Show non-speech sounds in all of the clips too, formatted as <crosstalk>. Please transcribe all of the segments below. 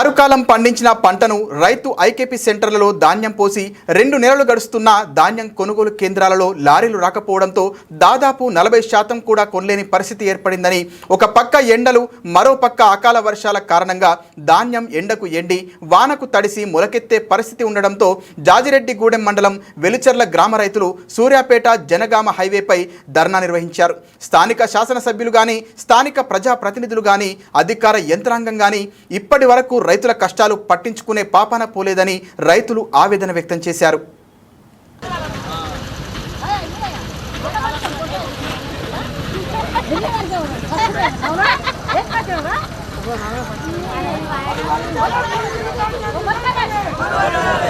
ఆరుకాలం పండించిన పంటను రైతు ఐకేపీ సెంటర్లలో ధాన్యం పోసి రెండు నెలలు గడుస్తున్న ధాన్యం కొనుగోలు కేంద్రాలలో లారీలు రాకపోవడంతో దాదాపు నలభై శాతం కూడా కొనలేని పరిస్థితి ఏర్పడిందని ఒక పక్క ఎండలు మరో పక్క అకాల వర్షాల కారణంగా ధాన్యం ఎండకు ఎండి వానకు తడిసి మొలకెత్తే పరిస్థితి ఉండడంతో జాజిరెడ్డిగూడెం మండలం వెలుచర్ల గ్రామ రైతులు సూర్యాపేట జనగామ హైవేపై ధర్నా నిర్వహించారు. స్థానిక శాసనసభ్యులు కానీ స్థానిక ప్రజాప్రతినిధులు కానీ అధికార యంత్రాంగం కానీ ఇప్పటి వరకు రైతుల కష్టాలు పట్టించుకునే పాపాన పోలేదని రైతులు ఆవేదన వ్యక్తం చేశారు.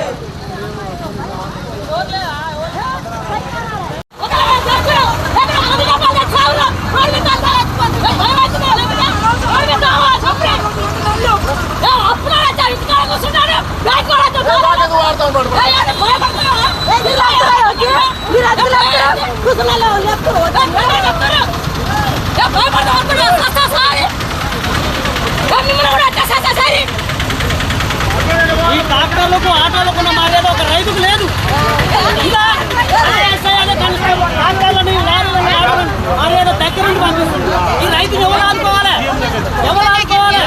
<laughs> ఆటోలకు ఆటోలకు ఉన్న మర్యాద ఒక రైతుకు లేదు. ఇలా వ్యవసాయాన్ని కలుస్తాము. ట్రాక్టర్లని లారీలని ఆటోలని మర్యాద దగ్గర నుండి పంపిస్తుంది ఈ రైతులు ఎవరు ఆదుకోవాలి ఎవరు ఆదుకోవాలి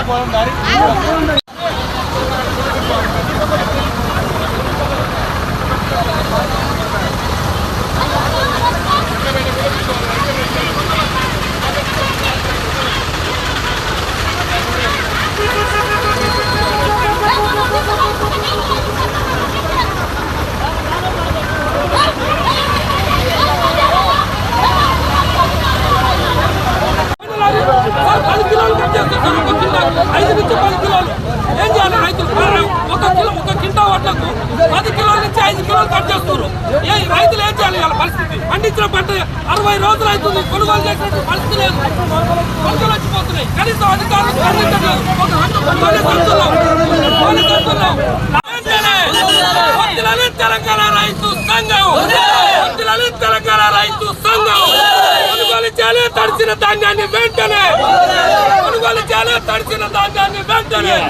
పది కిలోలు కట్ చేస్తున్నారు ఒక కిలో ఐదు నుంచి పది కిలోలు. ఏం చేయాలి? రైతులు ఒక కిలో ఒక కింటా వడ్లకు పది కిలోల నుంచి ఐదు కిలోలు కట్ చేస్తున్నారు. ఏ రైతులు ఏం చేయాలి వాళ్ళ పరిస్థితి? పండించిన పంట అరవై రోజులు అవుతుంది. కొనుగోలు చేసినట్టు పరిస్థితి లేదు. పంటలు వచ్చిపోతున్నాయి. కనీసం అధికారులు స్పందించట్లేదు ఒక తెలంగాణ రైతు సంఘం. తెలంగాణ రైతు సంఘం. కొనుగోలు చేయాలి తడిసిన ధాన్యాన్ని వెంటనే కొనుగోలు చేయాలి తడిచిన ధాన్యాన్ని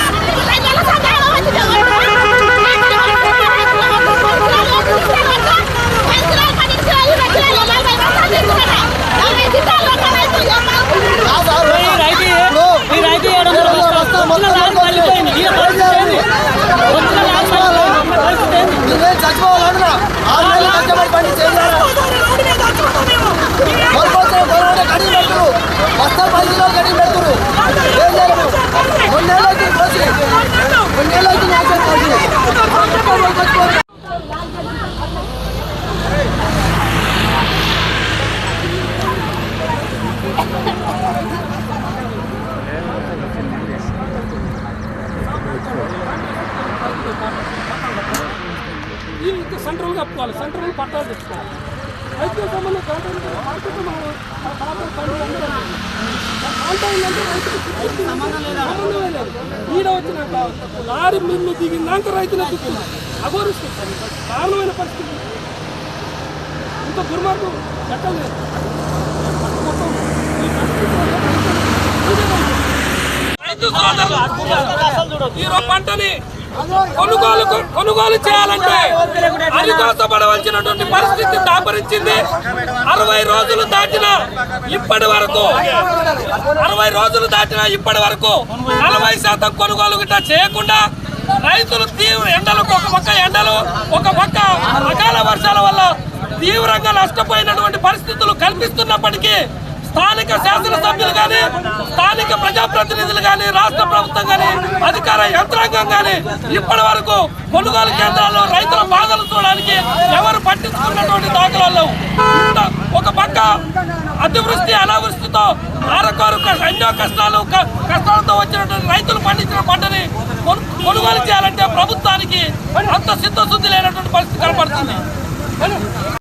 ఈ రైతు ఈ రైతు ఏడు వందల బస్తాలు వచ్చిన లారీ మళ్ళీపోయింది ఈ పరిస్థితి ఏంది వచ్చిన లారీ మళ్ళీపోయింది ఈ పరిస్థితి ఏంది నువ్వేం చచ్చిపోవాలన్నా ఆరు నెలలు కష్టపడి పని చేయాలి కోల్పోతున్న గొడవనే కడిగి పెడుతురు బస్తాలు పది కిలోలు కడిగి పెడుతురు ఏం చేయాలి రెండేళ్ళు అవుతుంది కోసి రెండేళ్ళు అవుతుంది ఆచారం కోసి ఈ సెంట్రల్ కప్పుకోవాలి సెంట్రల్ పట్టాలు తెచ్చుకోవాలి. రైతుల కాంట్రాక్ట్ మార్కెట్ మనం కాంట్రాక్ట్ అంటే లేదు? ఈడ వచ్చినాక లారీ మిల్లు దిగినాక రైతులకు అఘోరిస్తుంది కారణమైన పరిస్థితి. ఇంత దుర్మార్గం చట్టం లేదు. రైతు సోదరులు ఈరోజు పంటని కొనుగోలు కొనుగోలు చేయాలంటే అరికోసపడవలసినటువంటి పరిస్థితి దాపరించింది. అరవై రోజులు దాటిన ఇప్పటి వరకు అరవై రోజులు దాటిన ఇప్పటి వరకు నలభై శాతం కొనుగోలు గిట్ట చేయకుండా రైతులు తీవ్ర ఎండలకు ఒక పక్క ఎండలు ఒక పక్క అకాల వర్షాల వల్ల తీవ్రంగా నష్టపోయినటువంటి పరిస్థితులు కల్పిస్తున్నప్పటికీ స్థానిక శాసనసభ్యులు కానీ స్థానిక ప్రజాప్రతినిధులు కానీ రాష్ట్ర ప్రభుత్వం కానీ అధికార యంత్రాంగం కానీ ఇప్పటి వరకు కొనుగోలు కేంద్రాల్లో రైతుల బాధలు చూడడానికి ఎవరు పట్టించుకున్నటువంటి దాఖలాలు ఒక పక్క అతివృష్టి అనావృష్టితో ఆరకారు ఎన్నో కష్టాలు కష్టాలతో వచ్చినటువంటి రైతులు పండించిన పంటని కొనుగోలు చేయాలంటే ప్రభుత్వానికి అంత సిద్ధశుద్ధి లేనటువంటి పరిస్థితి కనపడుతుంది.